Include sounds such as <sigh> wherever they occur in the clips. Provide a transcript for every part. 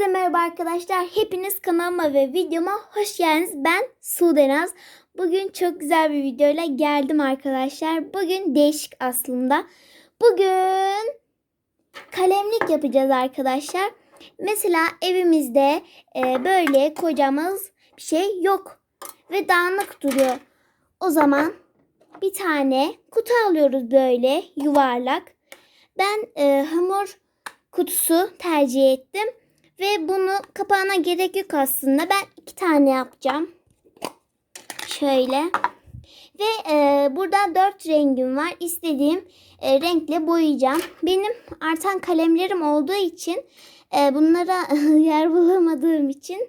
Herkese merhaba arkadaşlar. Hepiniz kanalıma ve videoma hoş geldiniz. Ben Sudenaz. Bugün çok güzel bir videoyla geldim arkadaşlar. Bugün değişik aslında. Bugün kalemlik yapacağız arkadaşlar. Mesela evimizde e, böyle kocamız bir şey yok ve dağınık duruyor. O zaman bir tane kutu alıyoruz böyle yuvarlak. Ben e, hamur kutusu tercih ettim. Ve bunu kapağına gerek yok aslında. Ben iki tane yapacağım. Şöyle. Ve e, burada dört rengim var. İstediğim e, renkle boyayacağım. Benim artan kalemlerim olduğu için e, bunlara <laughs> yer bulamadığım için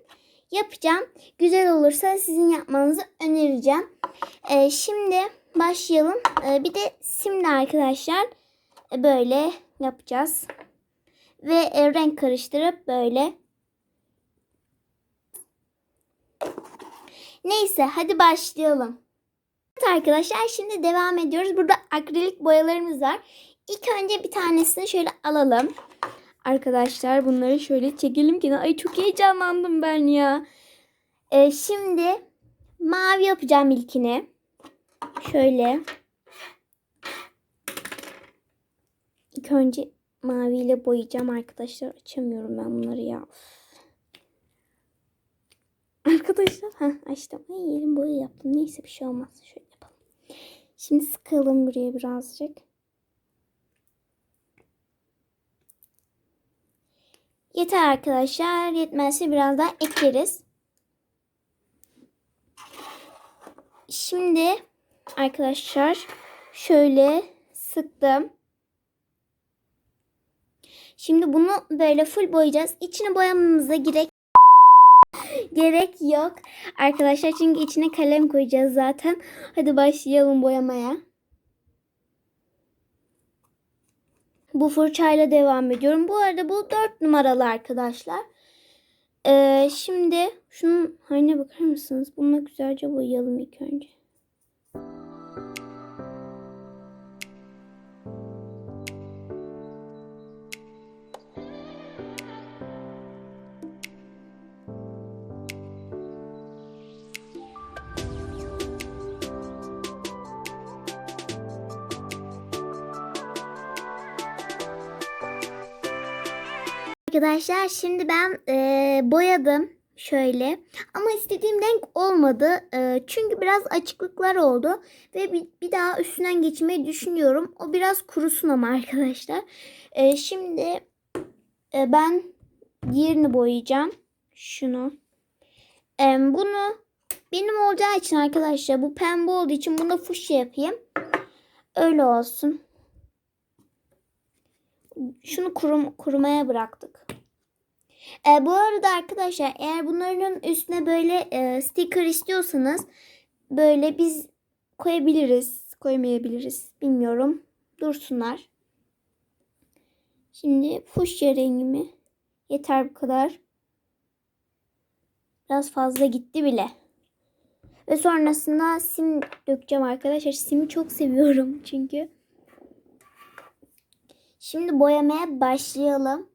yapacağım. Güzel olursa sizin yapmanızı önereceğim. E, şimdi başlayalım. E, bir de simle arkadaşlar e, böyle yapacağız ve e, renk karıştırıp böyle. Neyse hadi başlayalım. Evet arkadaşlar şimdi devam ediyoruz. Burada akrilik boyalarımız var. İlk önce bir tanesini şöyle alalım. Arkadaşlar bunları şöyle çekelim ki. Ay çok heyecanlandım ben ya. Ee, şimdi mavi yapacağım ilkini. Şöyle. İlk önce maviyle boyayacağım arkadaşlar. Açamıyorum ben bunları ya. Arkadaşlar ha açtım. Ay elim boya yaptım. Neyse bir şey olmaz. Şöyle yapalım. Şimdi sıkalım buraya birazcık. Yeter arkadaşlar. Yetmezse biraz daha ekleriz. Şimdi arkadaşlar şöyle sıktım. Şimdi bunu böyle full boyayacağız. İçine boyamamıza gerek <laughs> gerek yok. Arkadaşlar çünkü içine kalem koyacağız zaten. Hadi başlayalım boyamaya. Bu fırçayla devam ediyorum. Bu arada bu 4 numaralı arkadaşlar. Ee, şimdi şunun haline bakar mısınız? Bununla güzelce boyayalım ilk önce. Arkadaşlar şimdi ben e, boyadım şöyle. Ama istediğim renk olmadı. E, çünkü biraz açıklıklar oldu ve bir, bir daha üstünden geçmeyi düşünüyorum. O biraz kurusun ama <laughs> arkadaşlar. E, şimdi e, ben diğerini boyayacağım. Şunu. E, bunu benim olacağı için arkadaşlar bu pembe olduğu için bunu fuşya yapayım. Öyle olsun şunu kurum, kurumaya bıraktık. E, bu arada arkadaşlar eğer bunların üstüne böyle e, sticker istiyorsanız böyle biz koyabiliriz, koymayabiliriz bilmiyorum. Dursunlar. Şimdi fuşya rengimi yeter bu kadar. Biraz fazla gitti bile. Ve sonrasında sim dökeceğim arkadaşlar. Simi çok seviyorum çünkü. Şimdi boyamaya başlayalım.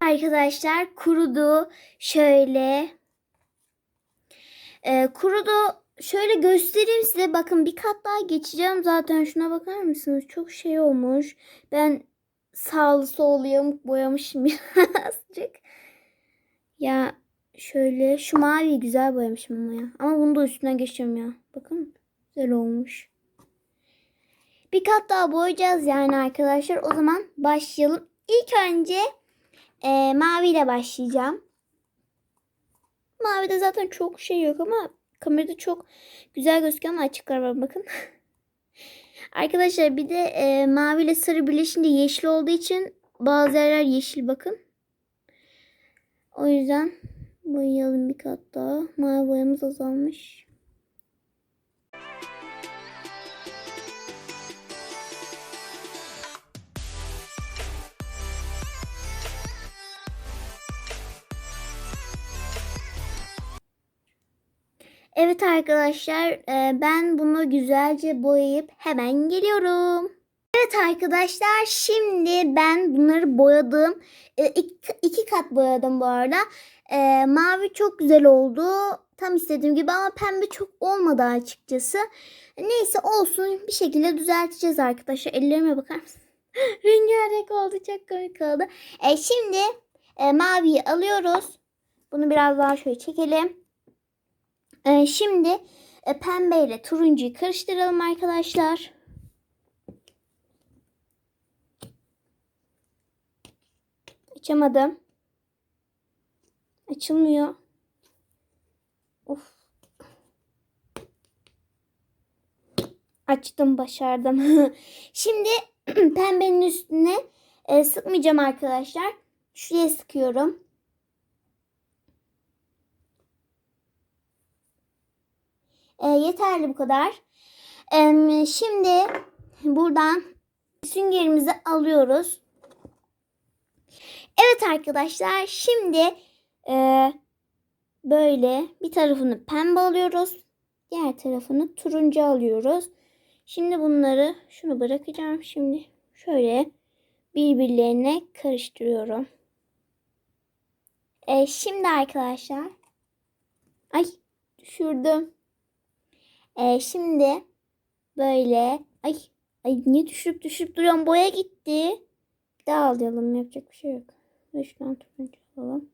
Arkadaşlar kurudu. Şöyle ee, kurudu. Şöyle göstereyim size. Bakın bir kat daha geçeceğim zaten. Şuna bakar mısınız? Çok şey olmuş. Ben sağlı sollu yamuk boyamışım <laughs> birazcık. Ya şöyle şu mavi güzel boyamışım ama ya. Ama bunu da üstüne geçiyorum ya. Bakın güzel olmuş. Bir kat daha boyayacağız yani arkadaşlar. O zaman başlayalım. İlk önce e, maviyle başlayacağım. Mavide zaten çok şey yok ama kamerada çok güzel gözüküyor ama açıklar var bakın. <laughs> Arkadaşlar bir de e, mavi ile sarı birleşince yeşil olduğu için bazı yerler yeşil bakın. O yüzden boyayalım bir kat daha. Mavi boyamız azalmış. Evet arkadaşlar e, ben bunu güzelce boyayıp hemen geliyorum. Evet arkadaşlar şimdi ben bunları boyadım. E, iki, kat boyadım bu arada. E, mavi çok güzel oldu. Tam istediğim gibi ama pembe çok olmadı açıkçası. Neyse olsun bir şekilde düzelteceğiz arkadaşlar. Ellerime bakar mısın? <laughs> Rengarenk oldu çok komik oldu. E, şimdi e, maviyi alıyoruz. Bunu biraz daha şöyle çekelim. E, şimdi e, pembe ile turuncuyu karıştıralım arkadaşlar. Açamadım. Açılmıyor. Of. Açtım başardım. <laughs> Şimdi <clears throat> pembenin üstüne e, sıkmayacağım arkadaşlar. Şuraya sıkıyorum. E, yeterli bu kadar. E, şimdi buradan süngerimizi alıyoruz. Evet arkadaşlar şimdi e, böyle bir tarafını pembe alıyoruz. Diğer tarafını turuncu alıyoruz. Şimdi bunları şunu bırakacağım. Şimdi şöyle birbirlerine karıştırıyorum. E, şimdi arkadaşlar ay düşürdüm. E, şimdi böyle ay ay niye düşürüp düşürüp duruyorum boya gitti. Bir daha alayalım yapacak bir şey yok. Üçten turuncu alalım.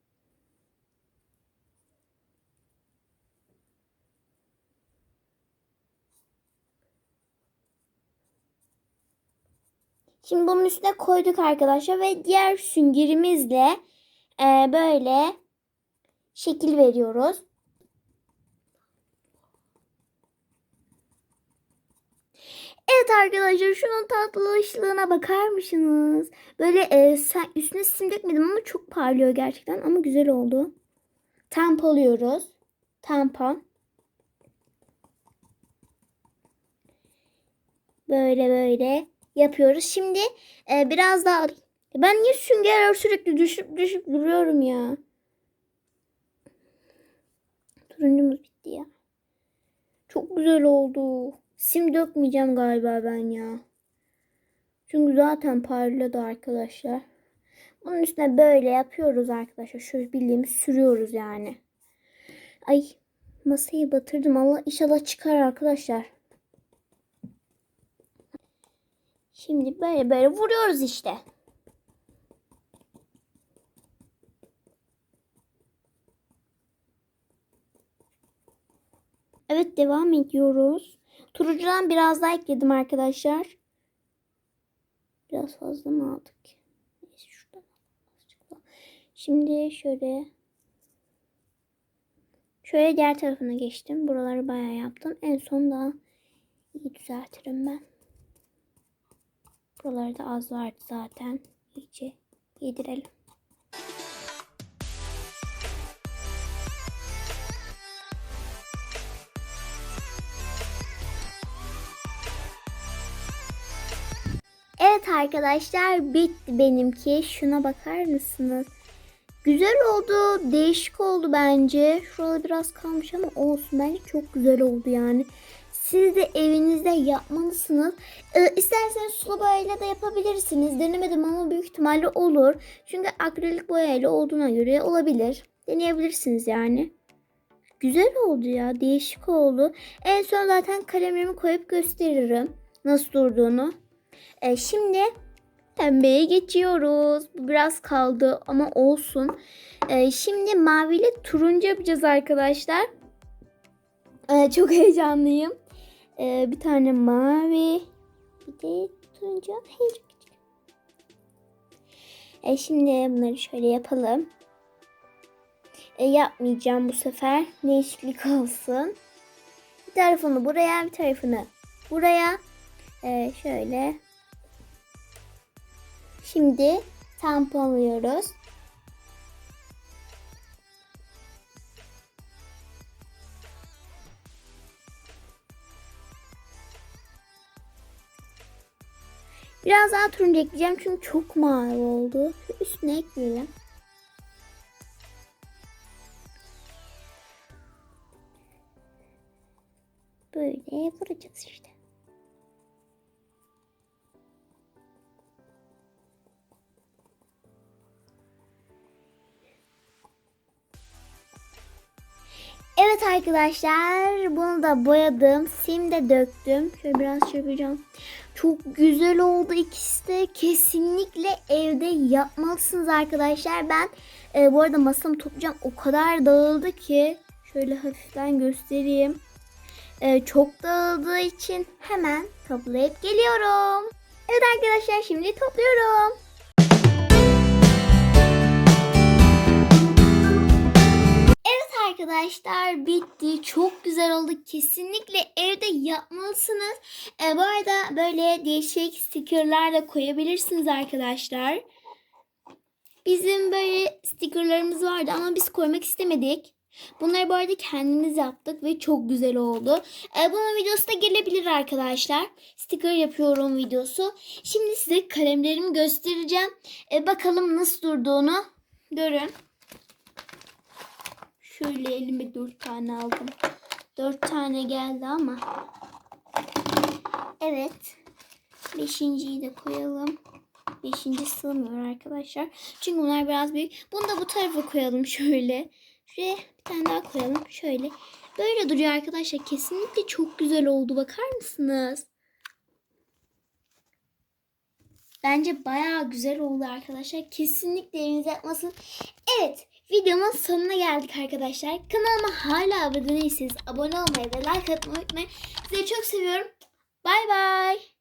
Şimdi bunun üstüne koyduk arkadaşlar ve diğer süngerimizle e, böyle şekil veriyoruz. Evet arkadaşlar şunun tatlılığına bakar mısınız? Böyle e, sen, üstüne sim dökmedim ama çok parlıyor gerçekten ama güzel oldu. Tampalıyoruz. Tampon. Böyle böyle yapıyoruz. Şimdi e, biraz daha ben niye sünger sürekli düşüp düşüp duruyorum ya. Turuncumuz bitti ya. Çok güzel oldu. Sim dökmeyeceğim galiba ben ya. Çünkü zaten parladı arkadaşlar. Bunun üstüne böyle yapıyoruz arkadaşlar. Şöyle bildiğimiz sürüyoruz yani. Ay masayı batırdım. Allah inşallah çıkar arkadaşlar. Şimdi böyle böyle vuruyoruz işte. Evet devam ediyoruz. Turuncudan biraz daha ekledim arkadaşlar. Biraz fazla mı aldık? Neyse şuradan Şimdi şöyle şöyle diğer tarafına geçtim. Buraları bayağı yaptım. En son daha iyi düzeltirim ben. Buralarda az vardı zaten. İyice yedirelim. Arkadaşlar bitti benimki. Şuna bakar mısınız? Güzel oldu. Değişik oldu bence. Şurada biraz kalmış ama olsun. Bence çok güzel oldu yani. Siz de evinizde yapmalısınız. Ee, isterseniz sulu boyayla da yapabilirsiniz. Denemedim ama büyük ihtimalle olur. Çünkü akrilik boyayla olduğuna göre olabilir. Deneyebilirsiniz yani. Güzel oldu ya. Değişik oldu. En son zaten kalemimi koyup gösteririm. Nasıl durduğunu. Ee, şimdi pembeye geçiyoruz. Bu biraz kaldı ama olsun. Ee, şimdi maviyle turuncu yapacağız arkadaşlar. Ee, çok <laughs> heyecanlıyım. Ee, bir tane mavi. Bir de turuncu. Hey. Ee, şimdi bunları şöyle yapalım. Ee, yapmayacağım bu sefer. Değişiklik olsun. Bir tarafını buraya, bir tarafını buraya. Ee, şöyle. Şimdi tamponluyoruz. Biraz daha turuncu ekleyeceğim çünkü çok mavi oldu. Üstüne ekleyelim. Böyle vuracağız işte. Arkadaşlar bunu da boyadım. Sim de döktüm. Şöyle biraz çırpacağım. Çok güzel oldu ikisi de. Kesinlikle evde yapmalısınız arkadaşlar. Ben e, bu arada masamı toplayacağım. O kadar dağıldı ki. Şöyle hafiften göstereyim. E, çok dağıldığı için hemen toplayıp geliyorum. Evet arkadaşlar şimdi topluyorum. Arkadaşlar bitti. Çok güzel oldu. Kesinlikle evde yapmalısınız. E, bu arada böyle değişik stickerlar da koyabilirsiniz arkadaşlar. Bizim böyle stickerlarımız vardı ama biz koymak istemedik. Bunları bu arada kendimiz yaptık ve çok güzel oldu. E, bunun videosu da gelebilir arkadaşlar. Sticker yapıyorum videosu. Şimdi size kalemlerimi göstereceğim. E, bakalım nasıl durduğunu görün. Şöyle elime dört tane aldım. Dört tane geldi ama. Evet. Beşinciyi de koyalım. Beşinci sığmıyor arkadaşlar. Çünkü bunlar biraz büyük. Bunu da bu tarafa koyalım şöyle. Şuraya bir tane daha koyalım. Şöyle. Böyle duruyor arkadaşlar. Kesinlikle çok güzel oldu. Bakar mısınız? Bence bayağı güzel oldu arkadaşlar. Kesinlikle evinize yapmasın. Evet. Videomun sonuna geldik arkadaşlar. Kanalıma hala abone değilseniz abone olmayı ve like atmayı unutmayın. Sizi çok seviyorum. Bay bay.